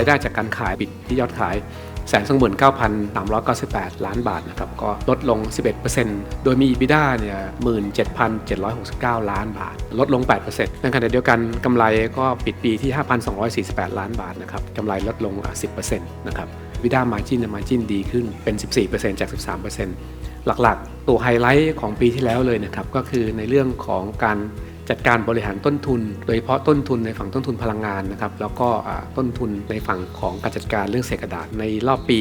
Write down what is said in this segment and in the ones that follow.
ายได้จากการขายปิดที่ยอดขายแสนสองหมื่นเก้าพันสามร้อยเก้าสิบแปดล้านบาทนะครับก็ลดลง 11%โดยมี EBITDA เนี่ยหมื่นเจ็ดพันเจ็ดร้อยหกสิบเก้าล้านบาท ลดลง 8%ในขณะเดียวกันกำไรก็ปิดปีที่ 5,248 ล้านบาทนะครับกำไรลดลงอะ10%นะครับ EBITDA margin เนี่ย margin ดีขึ้นเป็น 14%จาก 13%หลักๆ ตัวไฮไลท์ของปีที่แล้วเลยนะครับก็คือในเรื่องของการ จัดการบริหารต้นทุน โดยเฉพาะต้นทุนในฝั่งต้นทุนพลังงานนะครับแล้วก็ต้นทุนในฝั่งของการจัดการเรื่องเศษกระดาษในรอบปี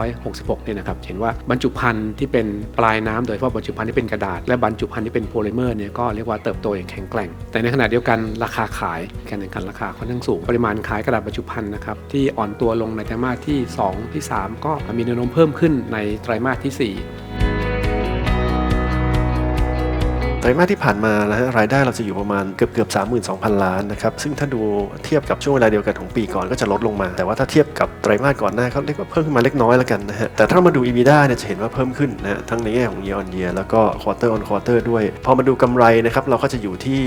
2566 เนี่ยนะครับเห็นว่าบรรจุภัณฑ์ที่เป็นปลายน้ำโดยเฉพาะบรรจุภัณฑ์ที่เป็นกระดาษ และบรรจุภัณฑ์ที่เป็นโพลิเมอร์เนี่ยก็เรียกว่าเติบโตอย่างแข็งแกร่ง แต่ในขณะเดียวกันราคาขายการแข่งขันราคาค่อนข้างสูง ปริมาณขายกระดาษบรรจุภัณฑ์นะครับที่อ่อนตัวลงในไตรมาสที่ 2 ที่ 3 ก็มีแนวโน้มเพิ่มขึ้นในไตรมาสที่ 4 ไตรมาสที่ผ่านมานะฮะรายได้เราจะอยู่ประมาณเกือบเกือบ32,000 ล้านนะครับซึ่งถ้าดูเทียบกับช่วงเวลาเดียวกันของปีก่อนก็จะลดลงมา แต่ว่าถ้าเทียบกับไตรมาสก่อนหน้าเขาเรียกว่าเพิ่มขึ้นมาเล็กน้อยแล้วกันนะฮะแต่ถ้ามาดู EBITDA เนี่ยจะเห็นว่าเพิ่มขึ้นนะทั้งในแง่ของ year on year แล้วก็ quarter on quarter ด้วย พอมาดูกำไรนะครับเราก็จะอยู่ที่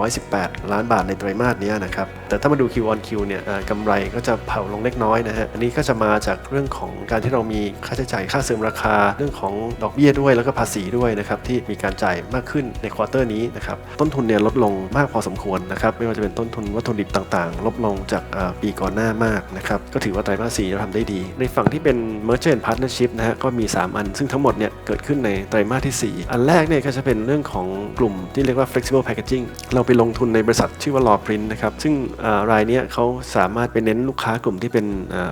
1,218 ล้านบาทในไตรมาสนี้นะครับแต่ถ้ามาดู Q on Q เนี่ยอ่อกำไรก็จะเผาลงเล็กน้อยนะฮะอันนี้ก็จะมาจากเรื่องของการที่เรามีค่าใช้จ่ายค่าเสริมราคาเรื่องของดอกเบี้ยด้วยแล้วก็ภาษีด้วยนะครับที่มีการจ่ายมากขึ้นในควอเตอร์นี้นะครับต้นทุนเนี่ยลดลงมากพอสมควรนะครับไม่ว่าจะเป็นต้นทุนวัตถุดิบต่างๆ ลดลงจากปีก่อนหน้ามากนะครับก็ถือว่าไตรมาสสี่เราทำได้ดี ในฝั่งที่เป็น Merger and Partnership นะฮะก็มี 3 อัน ซึ่งทั้งหมดเนี่ยเกิดขึ้นในไตรมาสที่ 4 อันแรกเนี่ยก็จะเป็นเรื่องของกลุ่มที่เรียกว่า flexible packaging เราไปลงทุนในบริษัทชื่อว่า Law Print นะครับซึ่งรายเนี้ยเขาสามารถไปเน้นลูกค้ากลุ่มที่เป็น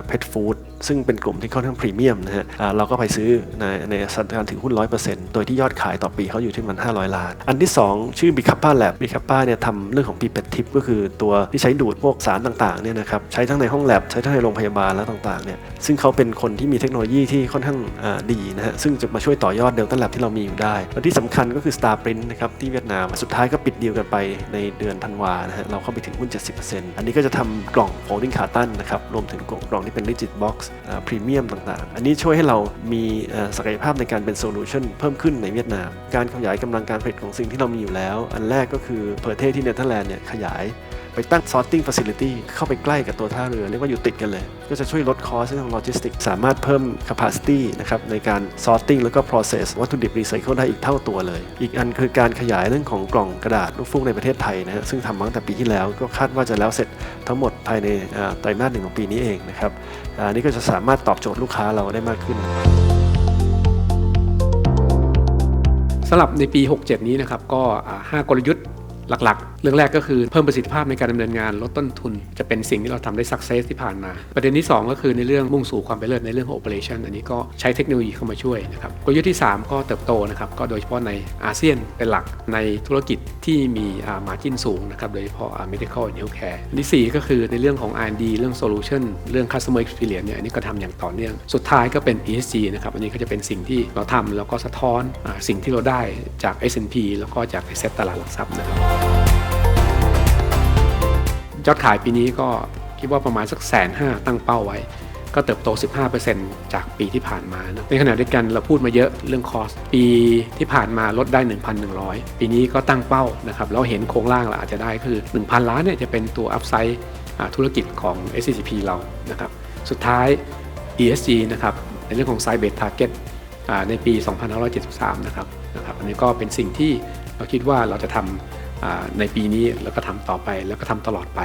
pet food ซึ่งเป็นกลุ่มที่ค่อนข้างพรีเมียมนะฮะเราก็ไปซื้อในในสัดการถือหุ้น 100%โดยที่ยอดขายต่อปีเขาอยู่ที่มัน500ลานอันที่ 2 ชื่อ b i c a p p a Lab b i c a p p a เนี่ยทำเรื่องของ pipette tip ก็คือตัวที่ใช้ดูดพวกสารต่างๆเนี่ยนะครับใช้ทั้งในห้องแลบใช้ทั้งในโรงพยาบาลและต่างๆเนี่ยซึ่งเขาเป็นคนที่มีเทคโนโลยีที่ค่อนข้างดีนะฮะซึ่งจะมาช่วยต่อยอดเดลต้าแลบที่เรามีอยู่ได้และที่สำคัญก็คือ Star Print นะครับที่เวียดนามสุดท้ายก็ปิดดีลกันไปในเดือนธันวานะฮะเราเข้าไปถึงหุ้น 70%อันนี้ก็จะทำกล่อง folding carton นะครับรวมถึงกล่องที่เป็น rigid box พรีเมียมต่างๆ อันนี้ช่วยให้เรามีศักยภาพในการเป็นโซลูชันเพิ่มขึ้นในเวียดนาม การขยายกำลังการผลิตของสิ่งที่เรามีอยู่แล้ว อันแรกก็คือเพอร์เทที่เนเธอร์แลนด์เนี่ยขยายไปตั้ง sorting facility เข้าไปใกล้กับตัวท่าเรือ เรียกว่าอยู่ติดกันเลย ก็จะช่วยลดคอสเรื่องโลจิสติกสามารถเพิ่ม capacity นะครับในการ sorting แล้วก็ process วัตถุดิบ recycle ได้อีกเท่าตัวเลย อีกอันคือการขยายเรื่องของกล่องกระดาษลูกฟูกในประเทศไทยนะฮะซึ่งทำมาตั้งแต่ปีที่แล้วก็คาดว่าจะแล้วเสร็จทั้งหมดภายในไตรมาสหนึ่งของปีนี้เองนะครับอ่านี่ก็จะสามารถตอบโจทย์ลูกค้าเราได้มากขึ้น สำหรับในปี 67 นี้นะครับก็ 5 กลยุทธ์หลักเรื่องแรกก็คือเพิ่มประสิทธิภาพในการดำเนินงานลดต้นทุน จะเป็นสิ่งที่เราทำได้สักเซสที่ผ่านมา ประเด็นที่ 2 ก็คือในเรื่องมุ่งสู่ความเป็นเลิศในเรื่องของ operation อันนี้ก็ใช้เทคโนโลยีเข้ามาช่วยนะครับกลยุทธ์ที่ 3 ก็เติบโตนะครับก็โดยเฉพาะในอาเซียนเป็นหลักในธุรกิจที่มีมาจิ้นสูงนะครับโดยเฉพาะ medical and healthcare อันที่ 4 ก็คือในเรื่องของ R&D เรื่อง solution เรื่อง customer experience เนี่ยอันนี้ก็ทำอย่างต่อเนื่อง สุดท้ายก็เป็น ESG นะครับอันนี้ก็จะเป็นสิ่งที่เราทำแล้วก็สะท้อนอสิ่งที่เราได้จาก S&P แล้วก็จากเซ็ตตลาดหลักทรัพย์นะครับ ยอดขายปีนี้ก็คิดว่าประมาณสักแสนห้าตั้งเป้าไว้ ก็เติบโต 15%จากปีที่ผ่านมานะในขณะเดียวกันเราพูดมาเยอะเรื่องคอสปีที่ผ่านมาลดได้ 1,100 ปีนี้ก็ตั้งเป้านะครับเราเห็นโครงล่างเราอาจจะได้คือ 1,000 ล้านเนี่ยจะเป็นตัวอัพไซด์ธุรกิจของ SCCP เรานะครับสุดท้าย ESG นะครับในเรื่องของ Science Based Target อ่าในปี 2573 นะครับนะครับ อันนี้ก็เป็นสิ่งที่เราคิดว่าเราจะทำอ่า ในปีนี้แล้วก็ทำต่อไปแล้วก็ทำตลอดไป